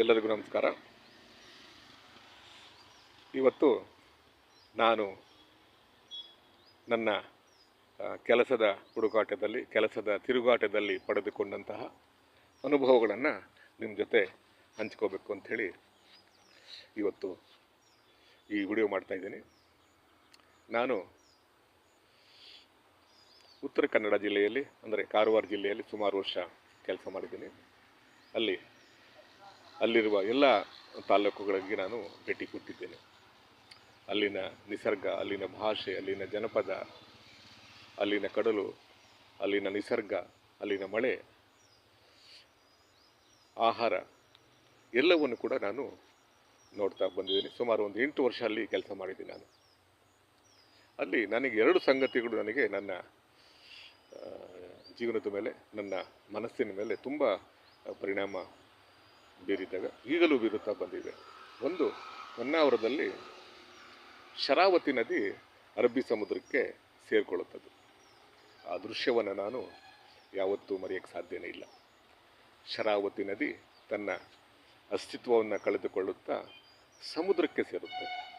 ಎಲ್ಲರಿಗೂ ನಮಸ್ಕಾರ. ಇವತ್ತು ನಾನು ನನ್ನ ಕೆಲಸದ ಹುಡುಕಾಟದಲ್ಲಿ ಕೆಲಸದ ತಿರುಗಾಟದಲ್ಲಿ ಪಡೆದುಕೊಂಡಂತಹ ಅನುಭವಗಳನ್ನು ನಿಮ್ಮ ಜೊತೆ ಹಂಚ್ಕೋಬೇಕು ಅಂಥೇಳಿ ಇವತ್ತು ಈ ವಿಡಿಯೋ ಮಾಡ್ತಾಯಿದ್ದೀನಿ ನಾನು ಉತ್ತರ ಕನ್ನಡ ಜಿಲ್ಲೆಯಲ್ಲಿ, ಅಂದರೆ ಕಾರವಾರ ಜಿಲ್ಲೆಯಲ್ಲಿ ಸುಮಾರು ವರ್ಷ ಕೆಲಸ ಮಾಡಿದ್ದೀನಿ. ಅಲ್ಲಿ ಅಲ್ಲಿರುವ ಎಲ್ಲ ತಾಲೂಕುಗಳಿಗೆ ನಾನು ಭೇಟಿ ಕೊಟ್ಟಿದ್ದೇನೆ. ಅಲ್ಲಿನ ನಿಸರ್ಗ, ಅಲ್ಲಿನ ಭಾಷೆ, ಅಲ್ಲಿನ ಜನಪದ, ಅಲ್ಲಿನ ಕಡಲು, ಅಲ್ಲಿನ ನಿಸರ್ಗ, ಅಲ್ಲಿನ ಮಳೆ, ಆಹಾರ ಎಲ್ಲವನ್ನು ಕೂಡ ನಾನು ನೋಡ್ತಾ ಬಂದಿದ್ದೀನಿ. ಸುಮಾರು ಒಂದು ಎಂಟು ವರ್ಷ ಅಲ್ಲಿ ಕೆಲಸ ಮಾಡಿದ್ದೀನಿ ನಾನು. ಅಲ್ಲಿ ನನಗೆ ಎರಡು ಸಂಗತಿಗಳು ನನಗೆ ನನ್ನ ಜೀವನದ ಮೇಲೆ, ನನ್ನ ಮನಸ್ಸಿನ ಮೇಲೆ ತುಂಬ ಪರಿಣಾಮ ಬೀರಿದಾಗ ಈಗಲೂ ಬೀರುತ್ತಾ ಬಂದಿವೆ ಒಂದು ಹೊನ್ನಾವರದಲ್ಲಿ ಶರಾವತಿ ನದಿ ಅರಬ್ಬಿ ಸಮುದ್ರಕ್ಕೆ ಸೇರಿಕೊಳ್ಳುತ್ತದೆ. ಆ ದೃಶ್ಯವನ್ನು ನಾನು ಯಾವತ್ತೂ ಮರೆಯೋಕ್ಕೆ ಸಾಧ್ಯನೇ ಇಲ್ಲ. ಶರಾವತಿ ನದಿ ತನ್ನ ಅಸ್ತಿತ್ವವನ್ನು ಕಳೆದುಕೊಳ್ಳುತ್ತಾ ಸಮುದ್ರಕ್ಕೆ ಸೇರುತ್ತೆ.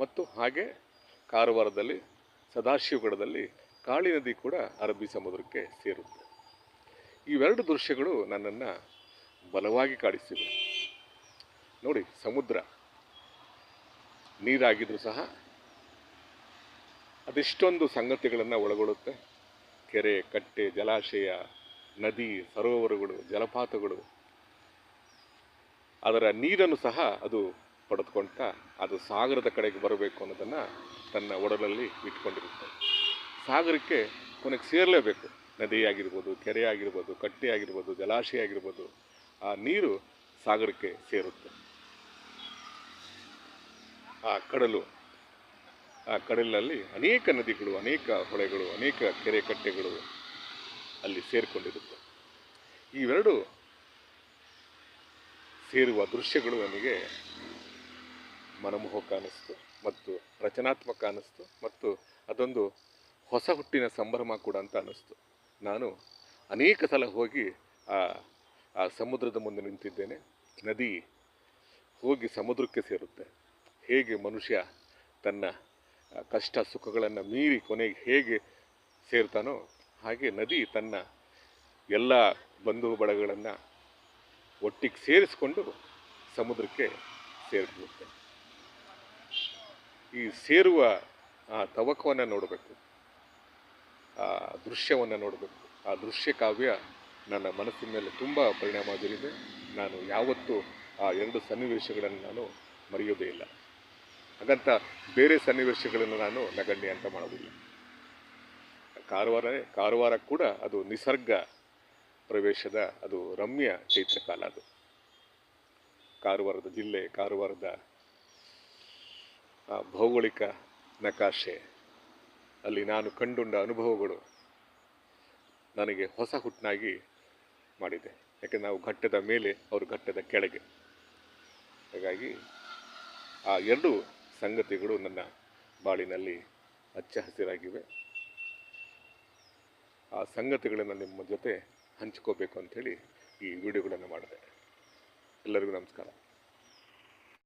ಮತ್ತು ಹಾಗೆ ಕಾರವಾರದಲ್ಲಿ, ಸದಾಶಿವಗಡದಲ್ಲಿ ಕಾಳಿ ನದಿ ಕೂಡ ಅರಬ್ಬಿ ಸಮುದ್ರಕ್ಕೆ ಸೇರುತ್ತೆ. ಇವೆರಡು ದೃಶ್ಯಗಳು ನನ್ನನ್ನು ಬಲವಾಗಿ ಕಾಡಿಸ್ತಿವೆ ನೋಡಿ, ಸಮುದ್ರ. ನೀರಾಗಿದ್ರೂ ಸಹ ಅದೆಷ್ಟೊಂದು ಸಂಗತಿಗಳನ್ನು ಒಳಗೊಳ್ಳುತ್ತೆ ಕೆರೆ, ಕಟ್ಟೆ, ಜಲಾಶಯ, ನದಿ, ಸರೋವರಗಳು, ಜಲಪಾತಗಳು. ಅದರ ನೀರನ್ನು ಸಹ ಅದು ಪಡೆದುಕೊಂತ ಅದು ಸಾಗರದ ಕಡೆಗೆ ಬರಬೇಕು ಅನ್ನೋದನ್ನು ತನ್ನ ಒಡಲಲ್ಲಿ ಇಟ್ಕೊಂಡಿರುತ್ತೆ. ಸಾಗರಕ್ಕೆ ಕೊನೆಗೆ ಸೇರಲೇಬೇಕು. ನದಿ ಆಗಿರ್ಬೋದು, ಕೆರೆ ಆಗಿರ್ಬೋದು, ಕಟ್ಟೆ ಆಗಿರ್ಬೋದು, ಜಲಾಶಯ ಆಗಿರ್ಬೋದು. ಆ ನೀರು ಸಾಗರಕ್ಕೆ ಸೇರುತ್ತೆ. ಆ ಕಡಲು, ಆ ಕಡಲಿನಲ್ಲಿ ಅನೇಕ ನದಿಗಳು, ಅನೇಕ ಹೊಳೆಗಳು, ಅನೇಕ ಕೆರೆ ಕಟ್ಟೆಗಳು ಅಲ್ಲಿ ಸೇರಿಕೊಂಡಿರುತ್ತೆ. ಇವೆರಡು ಸೇರುವ ದೃಶ್ಯಗಳು ನನಗೆ ಮನಮೋಹಕ ಅನ್ನಿಸ್ತು ಮತ್ತು ರಚನಾತ್ಮಕ ಅನ್ನಿಸ್ತು ಮತ್ತು ಅದೊಂದು ಹೊಸ ಹುಟ್ಟಿನ ಸಂಭ್ರಮ ಕೂಡ ಅಂತ ಅನ್ನಿಸ್ತು. ನಾನು ಅನೇಕ ಸಲ ಹೋಗಿ ಆ ಆ ಸಮುದ್ರದ ಮುಂದೆ ನಿಂತಿದ್ದೇನೆ. ನದಿ ಹೋಗಿ ಸಮುದ್ರಕ್ಕೆ ಸೇರುತ್ತೆ. ಹೇಗೆ ಮನುಷ್ಯ ತನ್ನ ಕಷ್ಟ ಸುಖಗಳನ್ನು ಮೀರಿ ಕೊನೆಗೆ ಹೇಗೆ ಸೇರ್ತಾನೋ ಹಾಗೆ ನದಿ ತನ್ನ ಎಲ್ಲ ಬಂಧು ಬಳಗಗಳನ್ನು ಒಟ್ಟಿಗೆ ಸೇರಿಸಿಕೊಂಡು ಸಮುದ್ರಕ್ಕೆ ಸೇರಿಬಿಡುತ್ತೆ ಈ ಸೇರುವ, ಆ, ತವಕವನ್ನು ನೋಡಬೇಕು. ಆ, ದೃಶ್ಯವನ್ನು ನೋಡಬೇಕು. ಆ ದೃಶ್ಯ ಕಾವ್ಯ ನನ್ನ ಮನಸ್ಸಿನ ಮೇಲೆ ತುಂಬ ಪರಿಣಾಮ ಬೀರಿದೆ. ನಾನು ಯಾವತ್ತೂ ಆ ಎರಡು ಸನ್ನಿವೇಶಗಳನ್ನು ನಾನು ಮರೆಯೋದೇ ಇಲ್ಲ. ಹಾಗಂತ ಬೇರೆ ಸನ್ನಿವೇಶಗಳನ್ನು ನಾನು ನಗಣ್ಯ ಅಂತ ಮಾಡೋದಿಲ್ಲ ಕಾರವಾರ ಕಾರವಾರ ಕೂಡ ಅದು ನಿಸರ್ಗ ಪ್ರವೇಶದ, ಅದು ರಮ್ಯ ಚೈತ್ರಕಾಲ ಅದು. ಕಾರವಾರದ ಜಿಲ್ಲೆ, ಕಾರವಾರದ ಭೌಗೋಳಿಕ ನಕಾಶೆ, ಅಲ್ಲಿ ನಾನು ಕಂಡುಂಡ ಅನುಭವಗಳು ನನಗೆ ಹೊಸ ಹುಟ್ಟನಾಗಿ ಮಾಡಿದೆ. ಯಾಕೆ ನಾವು ಘಟ್ಟದ ಮೇಲೆ, ಅವರು ಘಟ್ಟದ ಕೆಳಗೆ. ಹಾಗಾಗಿ ಆ ಎರಡು ಸಂಗತಿಗಳು ನನ್ನ ಬಾಳಿನಲ್ಲಿ ಹಚ್ಚ ಹಸಿರಾಗಿವೆ. ಆ ಸಂಗತಿಗಳನ್ನು ನಿಮ್ಮ ಜೊತೆ ಹಂಚ್ಕೋಬೇಕು ಅಂಥೇಳಿ ಈ ವಿಡಿಯೋಗಳನ್ನು ಮಾಡಿದೆ. ಎಲ್ಲರಿಗೂ ನಮಸ್ಕಾರ.